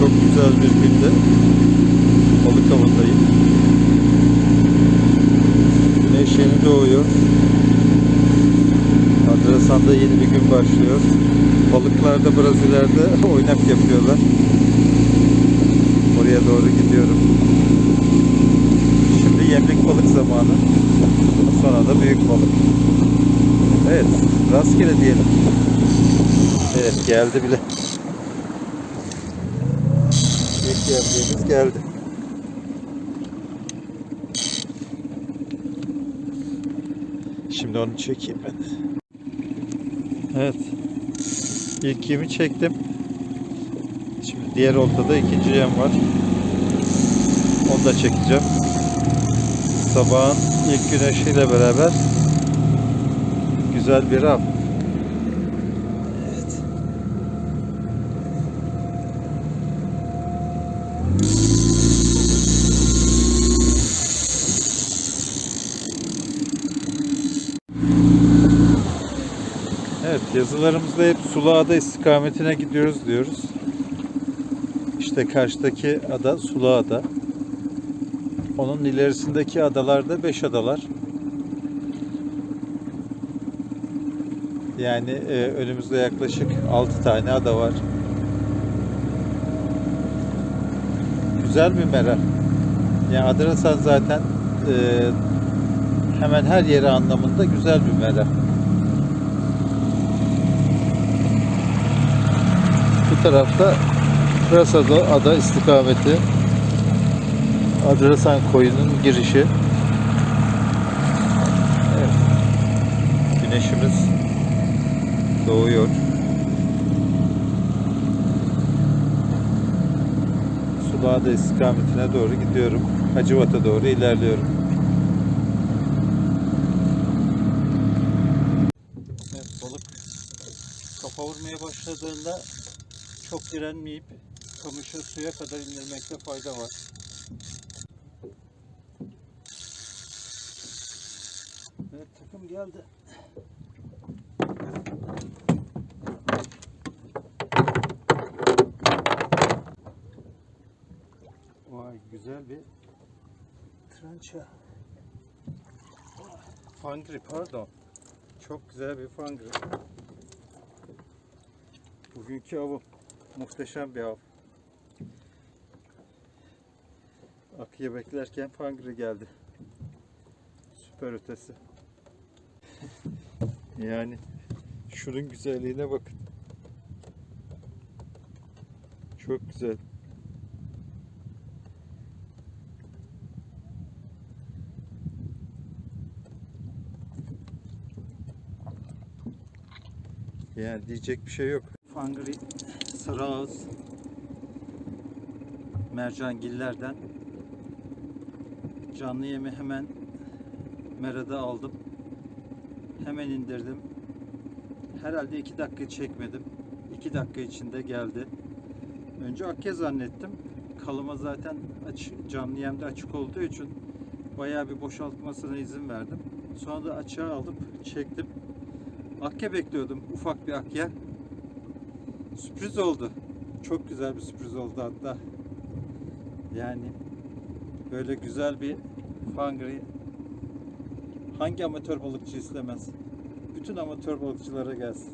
Çok güzel bir günde balık avındayım. Güneş yeni doğuyor. Adrasan'da yeni bir gün başlıyor. Balıklar da biraz ileride oynak yapıyorlar. Oraya doğru gidiyorum. Şimdi yemlik balık zamanı. Sonra da büyük balık. Evet, rastgele diyelim. Evet, geldi bile. İlk yemliğimiz geldi. Şimdi onu çekeyim ben. Evet. İlk yemi çektim. Şimdi diğer oltada ikinci yem var. Onu da çekeceğim. Sabahın ilk güneşiyle beraber güzel bir av. Evet yazılarımızda hep Sulağada istikametine gidiyoruz diyoruz. İşte karşıdaki ada Sulağada. Onun ilerisindeki adalarda beş adalar. Yani e, önümüzde yaklaşık 6 tane ada var. Güzel bir mera. Yani Adrasan zaten e, hemen her yeri anlamında güzel bir mera. Bu tarafta Pırasada ada istikameti. Adrasan koyunun girişi. Evet. Güneşimiz doğuyor. Sulağda istikametine doğru gidiyorum. Hacivat'a doğru ilerliyorum. Evet, balık kafa vurmaya başladığında çok direnmeyip kamışı suya kadar indirmekte fayda var. Evet takım geldi. Güzel bir trança. Fangri pardon. Çok güzel bir fangri. Bugünkü avım muhteşem bir av. Akıya beklerken fangri geldi. Süper ötesi. yani şunun güzelliğine bakın. Çok güzel. Yani diyecek bir şey yok. Fangri sarı ağız mercangillerden canlı yemi hemen merada aldım. Hemen indirdim. Herhalde iki dakika çekmedim. İki dakika içinde geldi. Önce akke zannettim. Kalıma zaten aç, canlı yemde açık olduğu için bayağı bir boşaltmasına izin verdim. Sonra da açığa alıp çektim. Akke bekliyordum. Ufak bir akke. Sürpriz oldu. Çok güzel bir sürpriz oldu hatta. Yani böyle güzel bir fangri hangi amatör balıkçı istemez? Bütün amatör balıkçılara gelsin.